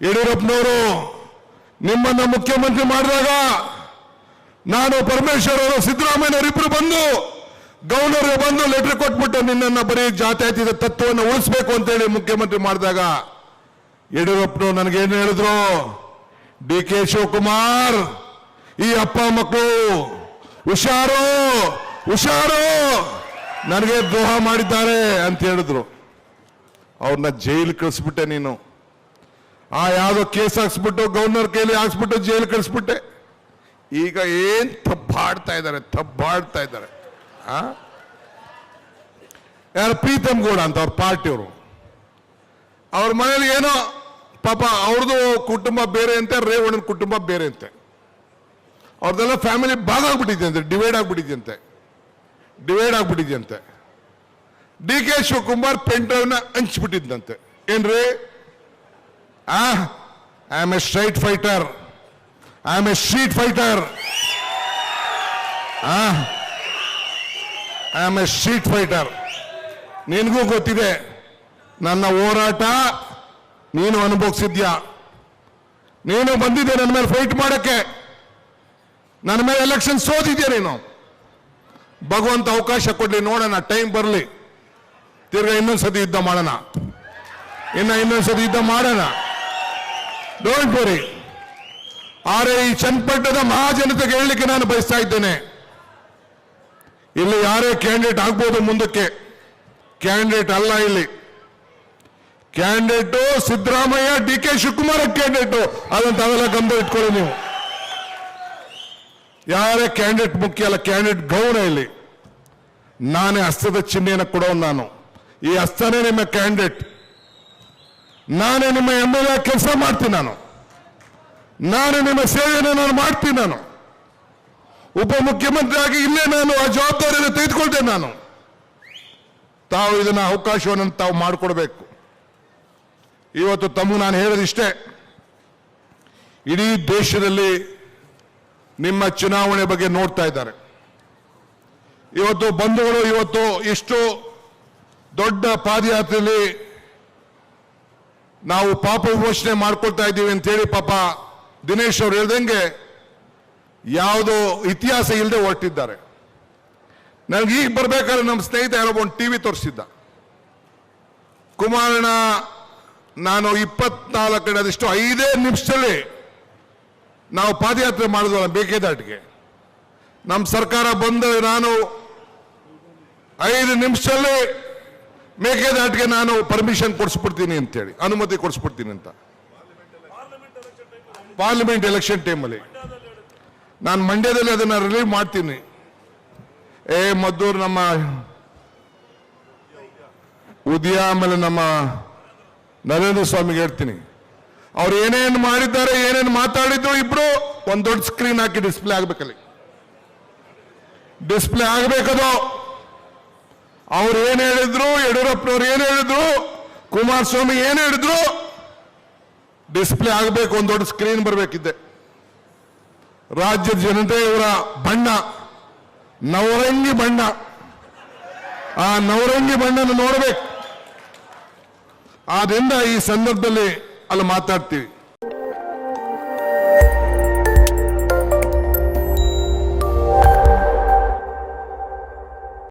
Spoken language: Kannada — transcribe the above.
ಯಡಿಯೂರಪ್ಪನವರು, ನಿಮ್ಮನ್ನ ಮುಖ್ಯಮಂತ್ರಿ ಮಾಡಿದಾಗ ನಾನು ಪರಮೇಶ್ವರ್ ಅವರು ಸಿದ್ದರಾಮಯ್ಯನವರಿಬ್ರು ಬಂದು ಗವರ್ನರ್ ಬಂದು ಲೆಟರ್ ಕೊಟ್ಬಿಟ್ಟು ನಿನ್ನನ್ನು ಬರೀ ಜಾತ್ಯಾತೀತ ತತ್ವವನ್ನು ಉಳಿಸ್ಬೇಕು ಅಂತೇಳಿ ಮುಖ್ಯಮಂತ್ರಿ ಮಾಡಿದಾಗ ಯಡಿಯೂರಪ್ಪನವರು ನನಗೇನು ಹೇಳಿದ್ರು? ಡಿ ಕೆ ಶಿವಕುಮಾರ್, ಈ ಅಪ್ಪ ಮಕ್ಕಳು ಹುಷಾರು ಹುಷಾರು, ನನಗೆ ದ್ರೋಹ ಮಾಡಿದ್ದಾರೆ ಅಂತ ಹೇಳಿದ್ರು. ಅವ್ರನ್ನ ಜೈಲು ಕಳಿಸ್ಬಿಟ್ಟೆ ನೀನು. ಆ ಯಾವುದೋ ಕೇಸ್ ಹಾಕ್ಸ್ಬಿಟ್ಟು ಗವರ್ನರ್ ಕೈಲಿ ಹಾಕ್ಸ್ಬಿಟ್ಟು, ಜೈಲು ಕಳಿಸ್ಬಿಟ್ಟೆ. ಈಗ ಏನ್ ತಬ್ಬಾಡ್ತಾ ಇದ್ದಾರೆ ತಬ್ಬಾಡ್ತಾ ಇದ್ದಾರೆ? ಯಾರು ಪ್ರೀತಮ್ ಗೌಡ ಅಂತ ಅವ್ರ ಪಾರ್ಟಿಯವರು. ಅವ್ರ ಮನೇಲಿ ಏನೋ, ಪಾಪ ಅವ್ರದ್ದು ಕುಟುಂಬ ಬೇರೆ ಅಂತೆ, ರೇವಣ್ಣನ ಕುಟುಂಬ ಬೇರೆ ಅಂತೆ. ಅವ್ರದ್ದೆಲ್ಲ ಫ್ಯಾಮಿಲಿ ಭಾಗ ಆಗ್ಬಿಟ್ಟಿದ್ಯಂತೆ ಡಿವೈಡ್ ಆಗ್ಬಿಟ್ಟಿದ್ಯಂತೆ ಡಿವೈಡ್ ಆಗ್ಬಿಟ್ಟಿದ್ಯಂತೆ ಡಿ ಕೆ ಶಿವಕುಮಾರ್ ಪೆನ್ ಡ್ರೈವ್ನ ಹಂಚ್ಬಿಟ್ಟಿದ್ದಂತೆ ಏನ್ರಿ? I am a street fighter I am a street fighter I am a street fighter ನಿನಗೂ ಗೊತ್ತಿದೆ, ನನ್ನ ಹೋರಾಟ ನೀನು ಅನುಭವಿಸಿದ್ಯಾ? ನೀನು ಬಂದಿದ್ದೆ ನನ್ನ ಮೇಲೆ ಫೈಟ್ ಮಾಡೋಕ್ಕೆ. ನನ್ನ ಮೇಲೆ ಎಲೆಕ್ಷನ್ ಸೋತಿದ್ಯಾ ನೀನು? ಭಗವಂತ ಅವಕಾಶ ಕೊಡ್ಲಿ, ನೋಡೋಣ ಟೈಮ್ ಬರಲಿ. ತಿರ್ಗಾ ಇನ್ನೊಂದ್ಸತಿ ಯುದ್ಧ ಮಾಡೋಣ. ಇನ್ನ ಇನ್ನೊಂದ್ಸತಿ ಯುದ್ಧ ಮಾಡೋಣ. ಡೋಂಟ್ ವರಿ ಆದರೆ ಈ ಚನ್ನಪಟ್ಟಣದ ಮಹಾಜನತೆಗೆ ಹೇಳಲಿಕ್ಕೆ ನಾನು ಬಯಸ್ತಾ ಇದ್ದೇನೆ. ಇಲ್ಲಿ ಯಾರೇ ಕ್ಯಾಂಡಿಡೇಟ್ ಆಗ್ಬೋದು ಮುಂದಕ್ಕೆ. ಕ್ಯಾಂಡಿಡೇಟ್ ಅಲ್ಲ ಇಲ್ಲಿ. Candidate Siddaramaiah D K Shivakumar candidate. ಅದಂತ ಅವೆಲ್ಲ ಗಮನ ಇಟ್ಕೊಳ್ಳಿ ನೀವು. ಯಾರೇ ಕ್ಯಾಂಡಿಡೇಟ್ ಮುಖ್ಯ ಅಲ್ಲ, ಕ್ಯಾಂಡಿಡೇಟ್ ಗೌಣ ಇಲ್ಲಿ. ನಾನೇ ಹಸ್ತದ ಚಿಹ್ನೆಯನ್ನು ಕೊಡೋನು ನಾನು. ಈ ಹಸ್ತನೇ ನಿಮ್ಮ ಕ್ಯಾಂಡಿಡೇಟ್. ನಾನೇ ನಿಮ್ಮ ಎಂ ಎಲ್ ಎ ಕೆಲಸ ಮಾಡ್ತೀನಿ ನಾನು. ನಾನೇ ನಿಮ್ಮ ಸೇವೆಯನ್ನು ನಾನು ಮಾಡ್ತೀನಿ ನಾನು. ಉಪಮುಖ್ಯಮಂತ್ರಿ ಆಗಿ ಇಲ್ಲೇ ನಾನು ಆ ಜವಾಬ್ದಾರಿಯನ್ನು ತೆಗೆದುಕೊಳ್ತೇನೆ ನಾನು. ತಾವು ಇದನ್ನ ಅವಕಾಶವನ್ನು ತಾವು ಮಾಡಿಕೊಡ್ಬೇಕು. ಇವತ್ತು ತಮ್ಮ ನಾನು ಹೇಳೋದಿಷ್ಟೇ, ಇಡೀ ದೇಶದಲ್ಲಿ ನಿಮ್ಮ ಚುನಾವಣೆ ಬಗ್ಗೆ ನೋಡ್ತಾ ಇದ್ದಾರೆ. ಇವತ್ತು ಬಂಧುಗಳು ಇವತ್ತು ಇಷ್ಟು ದೊಡ್ಡ ಪಾದಯಾತ್ರೆಯಲ್ಲಿ ನಾವು ಪಾಪ ಘೋಷಣೆ ಮಾಡ್ಕೊಳ್ತಾ ಇದ್ದೀವಿ ಅಂತೇಳಿ ಪಾಪ ದಿನೇಶ್ ಅವರು ಹೇಳ್ದಂಗೆ ಯಾವುದೋ ಇತಿಹಾಸ ಇಲ್ಲದೆ ಹೊರಟಿದ್ದಾರೆ. ನನಗೆ ಈಗ ಬರ್ಬೇಕಾದ್ರೆ ನಮ್ಮ ಸ್ನೇಹಿತ ಯಾರೊಬ್ಬ ಒಂದು ಟಿವಿ ತೋರಿಸಿದ್ದ. ಕುಮಾರಣ್ಣ, ನಾನು ಇಪ್ಪತ್ನಾಲ್ಕು ಅದಿಷ್ಟು ಐದೇ ನಿಮಿಷದಲ್ಲಿ ನಾವು ಪಾದಯಾತ್ರೆ ಮಾಡಿದ್ವಲ್ಲ ಬೇಕೇದಾಟಿಗೆ ನಮ್ಮ ಸರ್ಕಾರ ಬಂದ ನಾನು ಐದು ನಿಮಿಷದಲ್ಲಿ ಮೇಕೆದಾಟಿಗೆ ನಾನು ಪರ್ಮಿಷನ್ ಕೊಡಿಸ್ಬಿಡ್ತೀನಿ ಅಂತೇಳಿ, ಅನುಮತಿ ಕೊಡಿಸ್ಬಿಡ್ತೀನಿ ಅಂತ. ಪಾರ್ಲಿಮೆಂಟ್ ಎಲೆಕ್ಷನ್ ಟೈಮಲ್ಲಿ ನಾನು ಮಂಡ್ಯದಲ್ಲಿ ಅದನ್ನು ರಿಲೀವ್ ಮಾಡ್ತೀನಿ. ಏ ಮದ್ದೂರು ನಮ್ಮ ಉದಯ ಆಮೇಲೆ ನಮ್ಮ ನರೇಂದ್ರ ಸ್ವಾಮಿಗೆ ಹೇಳ್ತೀನಿ. ಅವ್ರು ಏನೇನು ಮಾಡಿದ್ದಾರೆ, ಏನೇನು ಮಾತಾಡಿದ್ರು ಇಬ್ರು ಒಂದು ದೊಡ್ಡ ಸ್ಕ್ರೀನ್ ಹಾಕಿ ಡಿಸ್ಪ್ಲೇ ಆಗ್ಬೇಕಲ್ಲಿ. ಡಿಸ್ಪ್ಲೇ ಆಗ್ಬೇಕದು. ಅವ್ರು ಏನ್ ಹೇಳಿದ್ರು? ಯಡಿಯೂರಪ್ಪನವ್ರು ಏನ್ ಹೇಳಿದ್ರು? ಕುಮಾರಸ್ವಾಮಿ ಏನ್ ಹೇಳಿದ್ರು? ಡಿಸ್ಪ್ಲೇ ಆಗಬೇಕು ಒಂದು ದೊಡ್ಡ ಸ್ಕ್ರೀನ್ ಬರಬೇಕಿದ್ದೆ ರಾಜ್ಯದ ಜನತೆ ಇವರ ಬಣ್ಣ, ನವರಂಗಿ ಬಣ್ಣ. ಆ ನವರಂಗಿ ಬಣ್ಣನ ನೋಡಬೇಕು. ಆದ್ರಿಂದ ಈ ಸಂದರ್ಭದಲ್ಲಿ ಅಲ್ಲಿ ಮಾತಾಡ್ತೀವಿ.